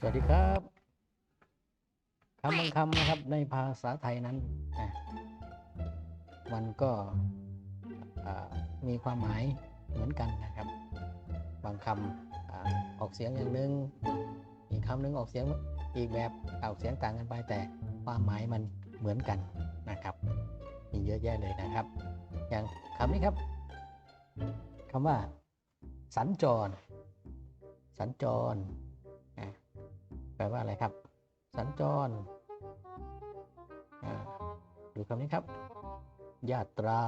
สวัสดีครับคำบางคำนะครับในภาษาไทยนั้น มันก็มีความหมายเหมือนกันนะครับ บางคำอออกเสียงอย่างหนึ่งอีกคำหนึ่งออกเสียงอีกแบบออกเสียงต่างกันไปแต่ความหมายมันเหมือนกันนะครับ มีเยอะแยะเลยนะครับ อย่างคำนี้ครับคำว่า สัญจร สัญจร แปลว่าอะไรครับ สัญจรดูคำนี้ครับ ยาตรา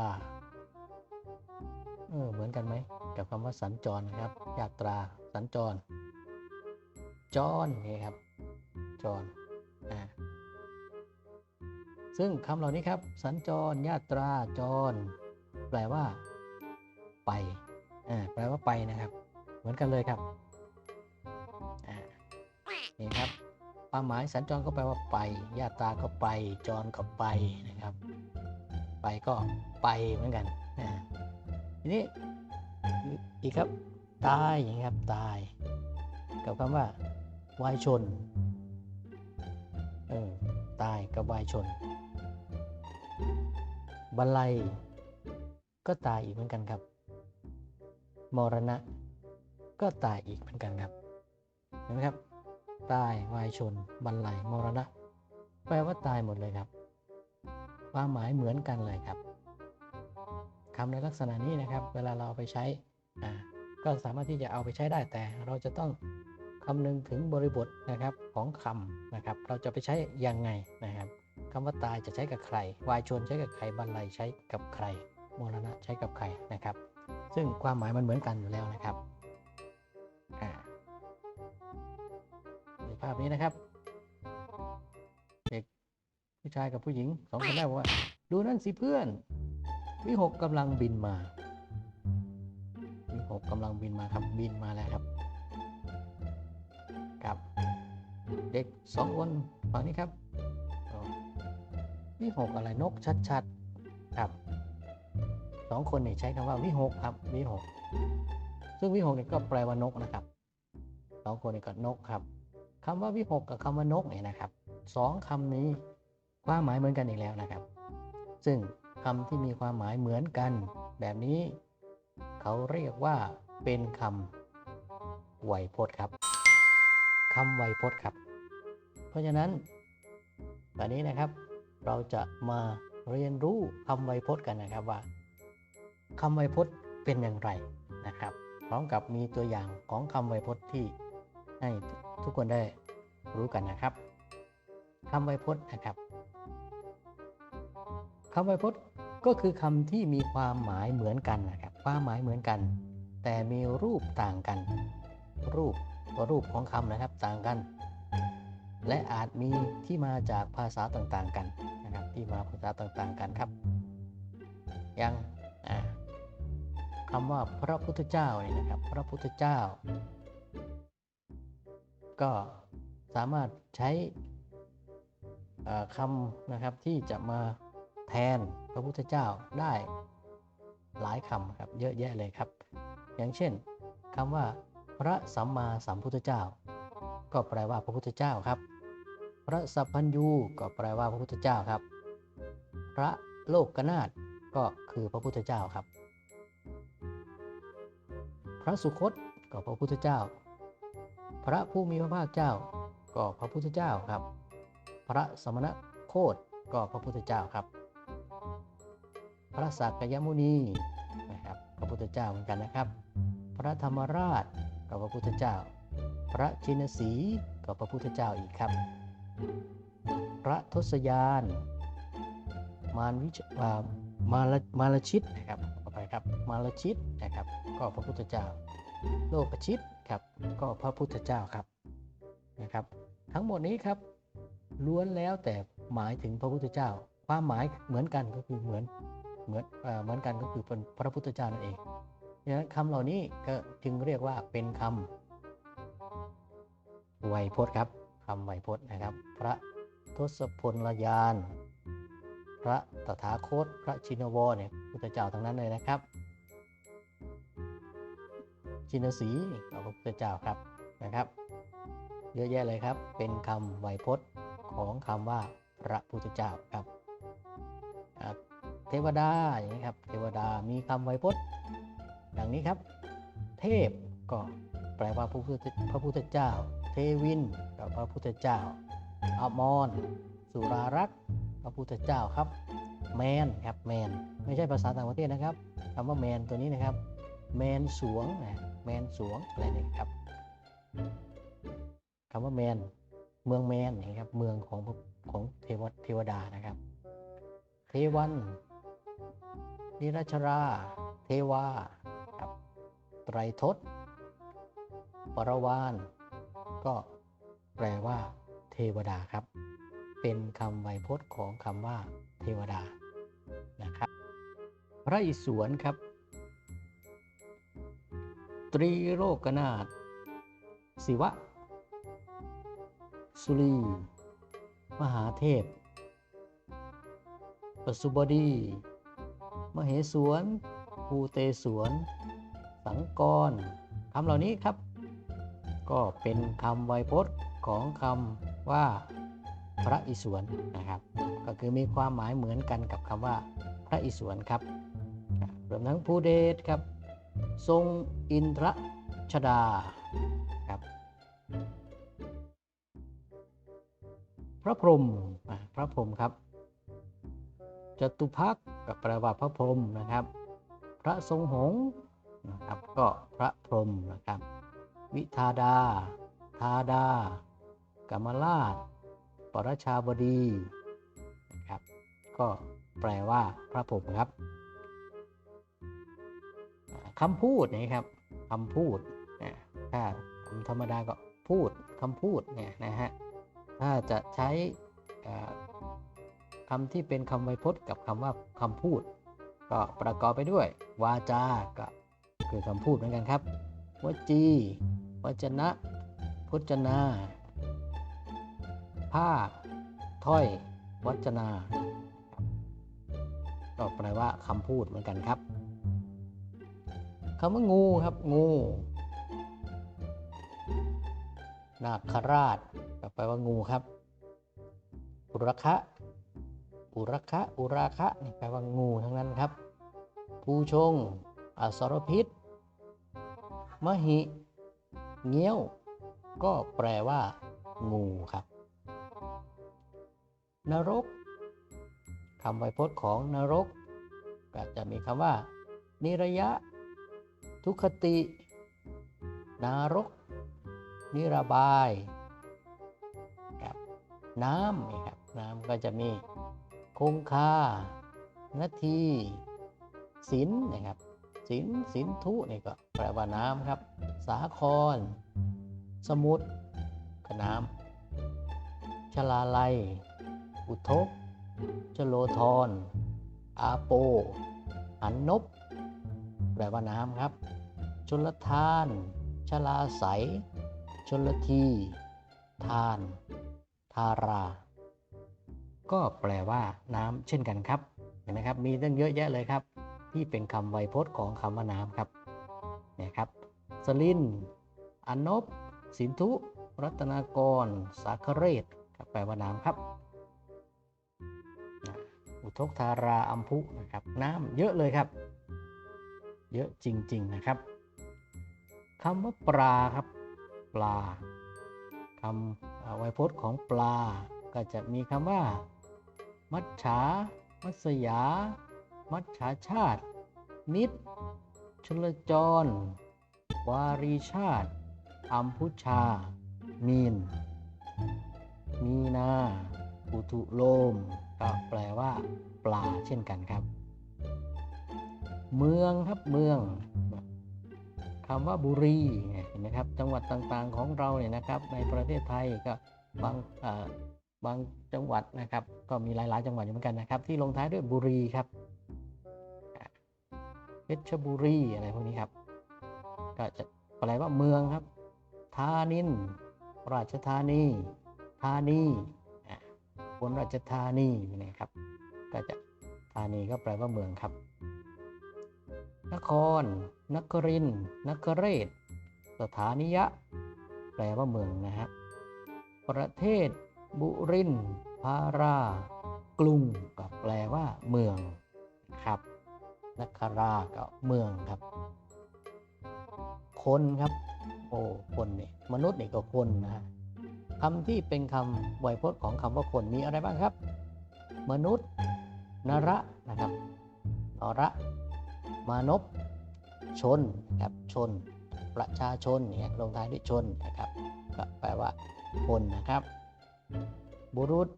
เออเหมือนกันไหมกับคำว่าสัญจรนะครับยาตราสัญจร จรนี่ครับ จรอ่าซึ่งคำเหล่านี้ครับ สัญจรยาตราจร แปลว่า ไปอ่าแปลว่าไปนะครับ เหมือนกันเลยครับ ความหมายสัญจรก็แปลว่าไปญาตาก็ไป จรก็ไปนะครับ ไปก็ไปเหมือนกันอ่าทีนี้อีกครับ ตายอย่างนี้ครับตาย กับคำว่าวายชนเออตายกับวายชนบรรลัยก็ตายอีกเหมือนกันครับ มรณะก็ตายอีกเหมือนกันครับเห็นไหมครับ ตายวายชน บรรลัยมรณะ แปลว่าตายหมดเลยครับ ความหมายเหมือนกันเลยครับคำในลักษณะนี้นะครับ เวลาเราเอาไปใช้ก็สามารถที่จะเอาไปใช้ได้แต่เราจะต้องคำนึงถึงบริบทนะครับของคำนะครับ เราจะไปใช้ยังไงนะครับคำว่าตายจะใช้กับใคร วายชนใช้กับใครบรรลัยใช้กับใครมรณะใช้กับใครนะครับ ซึ่งความหมายมันเหมือนกันอยู่แล้วนะครับอ่าาพนี้นะครับ เด็กผู้ชายกับผู้หญิงสองคนแรกบอกว่า ดูนั่นสิเพื่อน วิหกกำลังบินมา วิหกกำลังบินมาครับบินมาแล้วครับ กับ เด็กสองคนฝั่งนี้ครับวิหกอะไรนกชัดๆครับสองคนเนี่ยใช้คำว่าวิหกครับวิหกซึ่งวิหกเนี่ยก็แปลว่านกนะครับสองคนเนี่ยก็นกครับ คำว่าวิหกกับคำว่านกเนี่ยนะครับสองคำนี้ความหมายเหมือนกันอีกแล้วนะครับ ซึ่งคำที่มีความหมายเหมือนกันแบบนี้ เขาเรียกว่าเป็นคำไวยพจน์ครับคำไวยพจน์ครับ เพราะฉะนั้นตอนนี้นะครับเราจะมาเรียนรู้คำไวยพจน์กันนะครับว่าคำไวยพจน์เป็นอย่างไรนะครับ พร้อมกับมีตัวอย่างของคำไวยพจน์ที่ ให้ทุกคนได้รู้กันนะครับคำไวยพจน์นะครับคำไวยพจน์ก็คือคำที่มีความหมายเหมือนกันนะครับ ความหมายเหมือนกัน แต่มีรูปต่างกัน รูปรูปของคำนะครับต่างกัน และอาจมีที่มาจากภาษาต่างๆกันนะครับ ที่มาภาษาต่างๆ กันครับอย่างคำว่าพระพุทธเจ้านี่นะครับ พระพุทธเจ้า ก็สามารถใช้คำนะครับที่จะมาแทนพระพุทธเจ้าได้หลายคำครับเยอะแยะเลยครับ อย่างเช่นคำว่า พระสัมมาสัมพุทธเจ้า ก็แปลว่าพระพุทธเจ้าครับ พระสัพพัญญูก็แปลว่าพระพุทธเจ้าครับ พระโลกนาถก็คือพระพุทธเจ้าครับ พระสุคตก็พระพุทธเจ้า ระผู้มีพระภาคเจ้า ก็พระพุทธเจ้าครับ พระสมณะโคดก็พระพุทธเจ้าครับ พระสักยมุนีนะครับพระพุทธเจ้าเหมือนกันนะครับ พระธรรมราชก็พระพุทธเจ้า พระชินสีก็พระพุทธเจ้าอีกครับ พระทศยาน มารวิชอ่ามาลมาลชิตนะครับไปครับ มาลชิตนะครับ ก็พระพุทธเจ้า โลกชิต ครับ ก็พระพุทธเจ้าครับนะครับ ทั้งหมดนี้ครับล้วนแล้วแต่หมายถึงพระพุทธเจ้า ความหมายเหมือนกันก็คือเหมือนเหมือนเหมือนกันก็คือเป็นพระพุทธเจ้านั่นเองดังนั้นคำเหล่านี้ก็จึงเรียกว่าเป็นคำไวยพจน์ครับคำไวยพจน์นะครับ พระทศพลยาน พระตถาคต พระชินวรเนี่ยพุทธเจ้าทั้งนั้นเลยนะครับ ชินสีก็พระพุทธเจ้าครับนะครับ เยอะแยะเลยครับ เป็นคำไวยพจน์ของคำว่าพระพุทธเจ้าครับ เทวดาอย่างนี้ครับ เทวดามีคำไวยพจน์ดังนี้ครับ เทพก็แปลว่าพระพุทธพระพุทธเจ้า เทวินก็พระพุทธเจ้าอมรสุรารักษ์พระพุทธเจ้าครับ แมนครับแมนไม่ใช่ภาษาต่างประเทศนะครับคำว่าแมนตัวนี้นะครับ แมนสวงนะแมนสวงอะไรนี่ครับคำว่าแมนเมืองแมนนี่ครับ เมืองของของเทวเทวดานะครับ เทวันนิรชรา เทวาครับไตรทศ ปรวานก็แปลว่า เทวดาครับ เป็นคำไวยพจน์ของคำว่า เทวดานะครับ พระอิศวรครับ ตรีโลกนาถศิวะ สุรี มหาเทพ ปสุบดี มเหสวนภูเตสวน สังกรคำเหล่านี้ครับ ก็เป็นคำไวยพจน์ของคำว่าพระอิศวรนะครับ ก็คือมีความหมายเหมือนกันกับคำว่าพระอิศวรครับรวมทั้งภูเดชครับ ทรงอินทรชดาครับพระพรหมอะพระพรหมครับจตุพักกับแปลว่าพระพรหมนะครับ พระทรงหงส์นะครับก็พระพรหมนะครับ วิทาดาทาดากรรมราชปรชาบดีนะครับ ก็แปลว่าพระพรหมครับ คำพูดนะครับคำพูดนะถ้าคำธรรมดาก็พูดคำพูดเนี่ยนะฮะถ้าจะใช้อ่าคำที่เป็นคำไวยพจน์กับคำว่าคำพูด ก็ประกอบไปด้วย วาจา ก็คือคำพูดเหมือนกันครับวจีวจนะพจนาภาถ้อยวัจนา ก็แปลว่าคำพูดเหมือนกันครับ คำว่างูครับ งู นาคราชก็แปลว่างูครับ อุรคะ อุรคะ อุราคะนี่แปลว่างูทั้งนั้นครับ ภูชง อสรพิษ มหิ เงี้ยว ก็แปลว่า งูครับ นรกคำไวยพจน์ของนรก ก็จะมีคำว่า นิระยะ ทุคติ นารก นิระบายครับน้ำนี่ครับน้ำก็จะมีคงคานาทีศิลนะครับศิลศิลทุนี่ก็แปลว่าน้ำครับ สาคร สมุทรก็น้ำชลาลัย อุทกชโลธรอาโปหันนบ ปลว่าน้ำครับ ชนละทาน ชลาใสชนละที ทาน ทารา ก็แปลว่าน้ำเช่นกันครับ เห็นไหมครับ มีตั้งเยอะแยะเลยครับ ที่เป็นคำไวยพจน์ของคำว่าน้ำครับ เนี่ยครับ สลิน อนบ สินธุ รัตนากร สาคเรศครับแปลว่าน้ำครับ อุทกธาราอัมพุนะครับ น้ำเยอะเลยครับ เยอะจริง ๆ นะครับคำว่าปลาครับ ปลาคำอ่าไวยพจน์ของปลา ก็จะมีคำว่า มัจฉา มัสยา มัจฉาชาติ นิด ชลจร วารีชาติ อัมพุชา มีน มีนา อุทุโลม ก็แปลว่า ปลาเช่นกันครับ เมืองครับเมืองคำว่าบุรีเนี่ยเห็นไหมครับจังหวัดต่างๆของเราเนี่ยนะครับ ในประเทศไทยก็บางบางจังหวัดนะครับ ก็มีหลายๆ จังหวัดอยู่เหมือนกันนะครับ ที่ลงท้ายด้วยบุรีครับเพชรบุรีอะไรพวกนี้ครับ ก็จะแปลว่าเมืองครับธานินราชธานีธานีบนราชธานีนะครับ ก็จะธานีก็แปลว่าเมืองครับ นคร นครินนคเรศ สถานิยะ แปลว่าเมืองนะฮะ ประเทศ บุรินพารา กรุงก็แปลว่า เมืองครับนคราก็เมืองครับ คนครับ โอ้คนนี่มนุษย์นี่ก็คนนะคำที่เป็นคำไวยพจน์ของคำว่าคนมีอะไรบ้างครับ มนุษย์นระนะครับนระ มานพชนนะครับชน ประชาชนเนี่ยลงท้ายด้วยชนนะครับก็แปลว่าคนนะครับ บุรุษ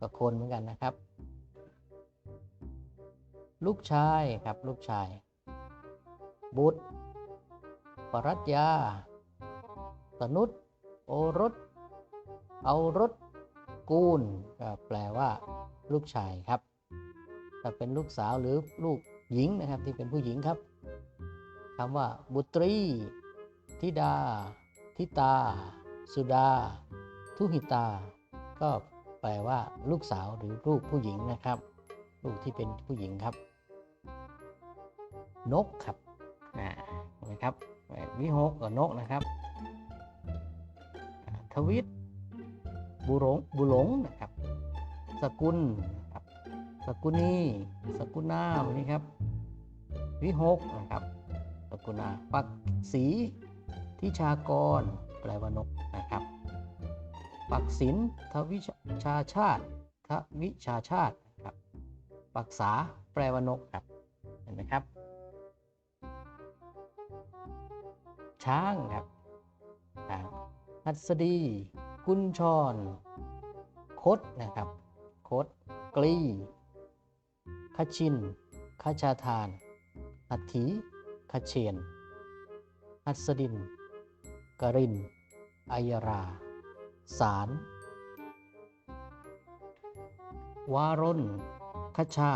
ก็คนเหมือนกันนะครับ ลูกชายครับลูกชาย บุตร ปรัชญาสนุษโอรส เอารถกูลก็แปลว่า ลูกชายครับถ้าเป็นลูกสาวหรือลูก หญิงนะครับที่เป็นผู้หญิงครับคำว่า บุตรีธิดาทิตา สุดา ทุหิตา ก็แปลว่าลูกสาวหรือลูกผู้หญิงนะครับ ลูกที่เป็นผู้หญิงครับ นกครับอ่านะครับวิหกกับนกนะครับ ทวิตบุหลงบุหลงนะครับ สกุลนะครับสกุณีสกุณาวันนี้ครับ วิหกนะครับสกุณาปักสีทิชากร แปลว่านกนะครับ ปักศิลทวิชาชาติทวิชาชาติครับ ปักษาแปลว่านกครับ เห็นไหมครับ ช้างครับช้างหัสดี กุญชร คดนะครับ คด กลีขชินขชาทาน หัตถีขเชนหัสดิน กรินอัยรา สาร วารนคชา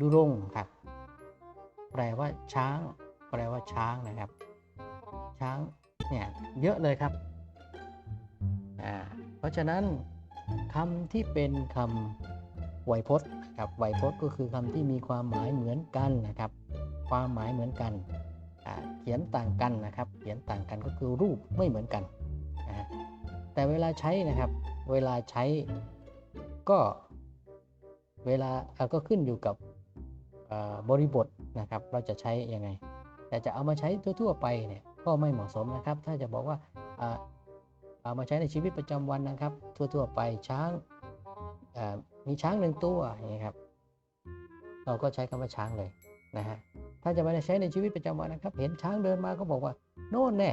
ดุรงค์ครับ แปลว่าช้าง แปลว่าช้างนะครับ ช้างเนี่ยเยอะเลยครับ อ่า เพราะฉะนั้นคำที่เป็นคำไวยพจน์ ครับไวยพจน์ก็คือคำที่มีความหมายเหมือนกันนะครับ ความหมายเหมือนกันเขียนต่างกันนะครับ เขียนต่างกันก็คือรูปไม่เหมือนกันนะแต่เวลาใช้นะครับ เวลาใช้ก็เวลาก็ขึ้นอยู่กับบริบทนะครับ เราจะใช้ยังไง แต่จะเอามาใช้ทั่วๆไปเนี่ยก็ไม่เหมาะสมนะครับ ถ้าจะบอกว่าเอามาใช้ในชีวิตประจำวันนะครับ ทั่วๆไปช้าง มีช้างหนึ่งตัวอย่างนี้ยครับ เราก็ใช้คำว่าช้างเลยนะฮะถ้าจะมาใช้ในชีวิตประจำวันนะครับ เห็นช้างเดินมาก็บอกว่า โน่นแน่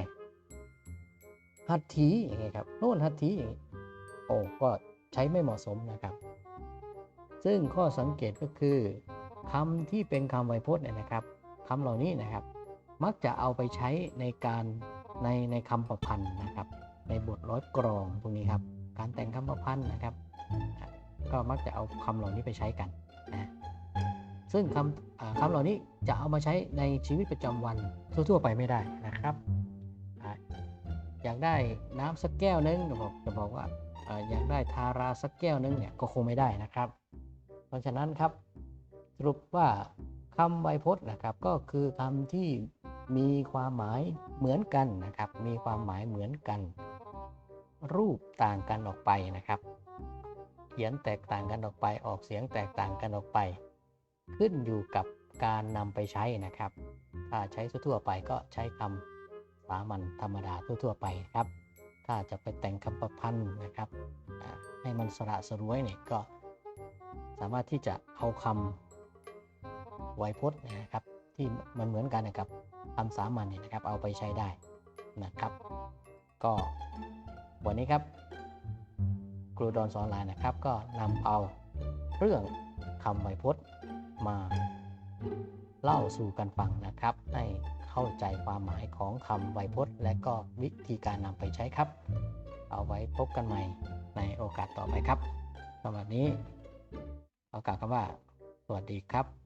หัตถีอย่างนี้ครับ โน่นหัตถีอย่างนี้โอ้ก็ใช้ไม่เหมาะสมนะครับ ซึ่งข้อสังเกตก็คือคำที่เป็นคำไวยพจน์เนี่ยนะครับคำเหล่านี้นะครับ มักจะเอาไปใช้ในการในในคำประพันธ์นะครับ ในบทร้อยกรองพวกนี้ครับ การแต่งคำประพันธ์นะครับ ก็มักจะเอาคำเหล่านี้ไปใช้กันนะซึ่งคำคำเหล่านี้จะเอามาใช้ในชีวิตประจำวันทั่วๆไปไม่ได้นะครับ อยากได้น้ำสักแก้วนึงจะบอกจะบอกว่าอ่าอยากได้ทาราสักแก้วนึงเนี่ยก็คงไม่ได้นะครับ เพราะฉะนั้นครับสรุปว่าคำไวยพจน์นะครับก็คือคำที่มีความหมายเหมือนกันนะครับ มีความหมายเหมือนกัน รูปต่างกันออกไปนะครับ เขียนแตกต่างกันออกไปออกเสียงแตกต่างกันออกไป ขึ้นอยู่กับการนำไปใช้นะครับ ถ้าใช้ทั่วไปก็ใช้คำสามัญธรรมดาทั่วๆไปครับ ถ้าจะไปแต่งคำประพันธ์นะครับ ให้มันสระสรวยเนี่ยก็สามารถที่จะเอาคำไวยพจน์นะครับ ที่มันเหมือนกันนะครับคำสามัญเนี่ยนะครับเอาไปใช้ได้นะครับ ก็วันนี้ครับ รูดอนสอนไลน์นะครับ ก็นำเอาเรื่องคำไวยพจน์มาเล่าสู่กันฟังนะครับ ให้เข้าใจความหมายของคำไวยพจน์ และก็วิธีการนำไปใช้ครับ เอาไว้พบกันใหม่ในโอกาสต่อไปครับสำหรับวันนี้ขอกล่าวคำว่า สวัสดีครับ